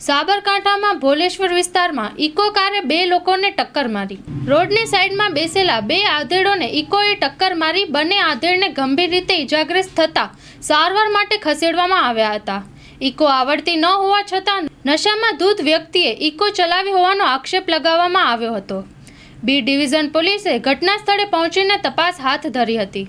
સાબરકાંઠામાં ભોલેશ્વર વિસ્તારમાં ઇકો કારે બે લોકોને ટક્કર મારી. રોડની સાઈડમાં બેસેલા બે આધેડોને ઇકોએ ટક્કર મારી, બંને આધેડને ગંભીર રીતે ઇજાગ્રસ્ત થતા સારવાર માટે ખસેડવામાં આવ્યા હતા. ઇકો આવડતી ન હોવા છતાં નશામાં ધૂત વ્યક્તિએ ઇકો ચલાવી હોવાનો આક્ષેપ લગાવવામાં આવ્યો હતો. બી ડિવિઝન પોલીસે ઘટના સ્થળે પહોંચીને તપાસ હાથ ધરી હતી.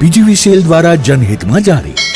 પીજીવીસીએલ દ્વારા જનહિતમાં જારી.